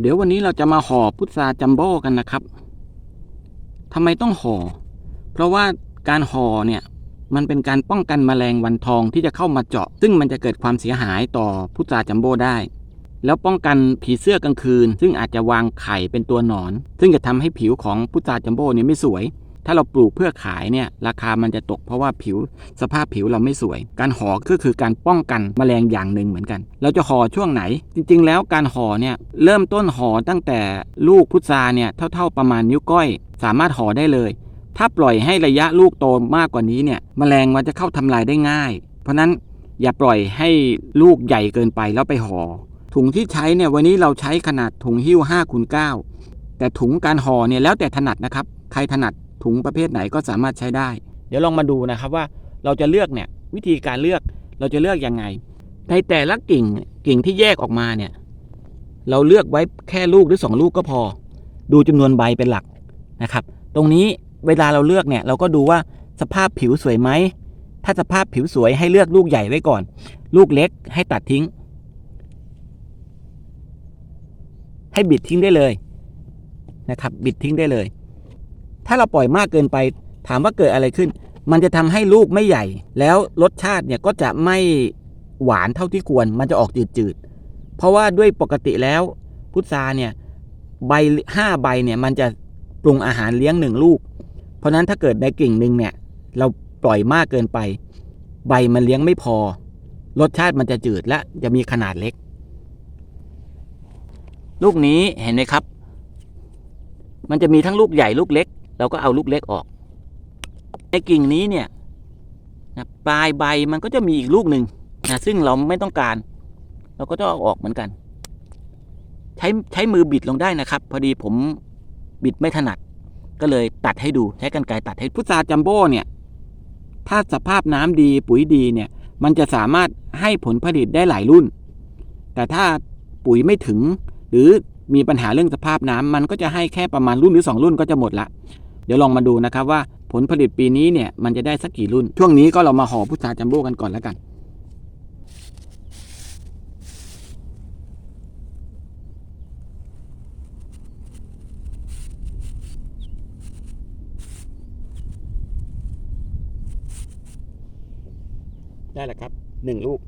เดี๋ยววันนี้เราจะมาห่อพุทราจัมโบ้กันนะครับทำไมต้องห่อ เพราะว่าการห่อเนี่ยมันเป็นการป้องกันแมลงวันทองที่จะเข้ามาเจาะ ซึ่งมันจะเกิดความเสียหายต่อพุทราจัมโบ้ได้ แล้วป้องกันผีเสื้อกลางคืน ซึ่งอาจจะวางไข่เป็นตัวหนอน ซึ่งจะทำให้ผิวของพุทราจัมโบ้เนี่ยไม่สวย ถ้าเราปลูกเพื่อขายเนี่ยราคามันจะตกเพราะว่าผิวสภาพผิวเราไม่สวย การห่อก็คือการป้องกันแมลงอย่างหนึ่งเหมือนกัน เราจะห่อช่วงไหน จริง ๆ แล้วการห่อเนี่ยเริ่มต้นห่อตั้งแต่ลูกพุทราเนี่ยเท่า ๆประมาณนิ้วก้อย สามารถห่อได้เลย ถ้าปล่อยให้ระยะลูกโตมากกว่านี้เนี่ยแมลงมันจะเข้าทำลายได้ง่าย เพราะนั้นอย่าปล่อยให้ลูกใหญ่เกินไปแล้วไปห่อถุงที่ใช้เนี่ยวันนี้เราใช้ขนาดถุงหิ้ว5คูณ9แต่ถุงการห่อเนี่ยแล้วแต่ถนัดนะครับ ใครถนัด ถุงประเภทไหนก็สามารถใช้ได้ เดี๋ยวลองมาดูนะครับว่าเราจะเลือกเนี่ยวิธีการเลือกเราจะเลือกยังไง ในแต่ละกิ่งกิ่งที่แยกออกมาเนี่ยเราเลือกไว้แค่ลูกหรือสองลูกก็พอ ดูจำนวนใบเป็นหลักนะครับ ตรงนี้เวลาเราเลือกเนี่ยเราก็ดูว่าสภาพผิวสวยไหม ถ้าสภาพผิวสวยให้เลือกลูกใหญ่ไว้ก่อน ลูกเล็กให้ตัดทิ้ง ให้บิดทิ้งได้เลยนะครับ บิดทิ้งได้เลย ถ้าเราปล่อยมากเกินไป ถามว่าเกิดอะไรขึ้น มันจะทำให้ลูกไม่ใหญ่ แล้วรสชาติเนี่ยก็จะไม่หวานเท่าที่ควร มันจะออกจืดๆ เพราะว่าด้วยปกติแล้วพุทราเนี่ยใบห้าใบเนี่ยมันจะปรุงอาหารเลี้ยงหนึ่งลูก เพราะฉะนั้นถ้าเกิดในกิ่งหนึ่งเนี่ยเราปล่อยมากเกินไป ใบมันเลี้ยงไม่พอ รสชาติมันจะจืดและจะมีขนาดเล็ก ลูกนี้เห็นไหมครับ มันจะมีทั้งลูกใหญ่ลูกเล็ก เราก็เอาลูกเล็กออก ในกิ่งนี้เนี่ยนะปลายใบมันก็จะมีอีกลูกหนึ่งนะซึ่งเราไม่ต้องการ เราก็ต้องเอาออกเหมือนกัน ใช้ใช้มือบิดลงได้นะครับ พอดีผมบิดไม่ถนัด ก็เลยตัดให้ดูใช้กันไกรตัดให้พุทราจัมโบ้เนี่ย ถ้าสภาพน้ำดีปุ๋ยดีเนี่ย มันจะสามารถให้ผลผลิตได้หลายรุ่น แต่ถ้าปุ๋ยไม่ถึง หรือมีปัญหาเรื่องสภาพน้ำมันก็จะให้แค่ประมาณรุ่นหรือ 2 รุ่นก็จะหมดละ เดี๋ยวลองมาดูนะครับว่าผลผลิตปีนี้เนี่ยมันจะได้สักกี่รุ่น ช่วงนี้ก็เรามาห่อพุทราจัมโบ้กันก่อนแล้วกัน ได้แล้วครับหนึ่งลูก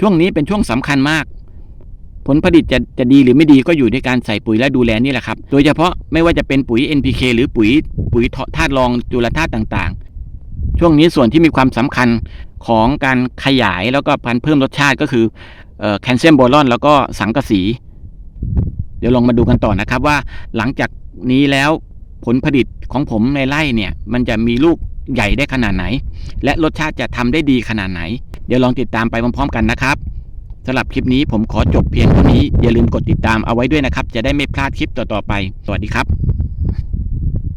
ช่วงนี้เป็นช่วงสำคัญมาก ผลผลิตจะจะดีหรือไม่ดีก็อยู่ในการใส่ปุ๋ยและดูแลนี่แหละครับ โดยเฉพาะไม่ว่าจะเป็นปุ๋ย NPK หรือปุ๋ยปุ๋ยธาตุรองจุลธาตุต่างๆ ช่วงนี้ส่วนที่มีความสำคัญของการขยายแล้วก็พันเพิ่มรสชาติก็คือแคลเซียมโบรอนแล้วก็สังกะสี เดี๋ยวลองมาดูกันต่อนะครับว่าหลังจากนี้แล้วผลผลิตของผมในไร่เนี่ย มันจะมีลูกใหญ่ได้ขนาดไหน และรสชาติจะทำได้ดีขนาดไหน เดี๋ยวลองติดตามไปพร้อมๆกันนะครับสำหรับคลิปนี้ผมขอจบเพียงเท่านี้อย่าลืมกดติดตามเอาไว้ด้วยนะครับ จะได้ไม่พลาดคลิปต่อๆไป สวัสดีครับ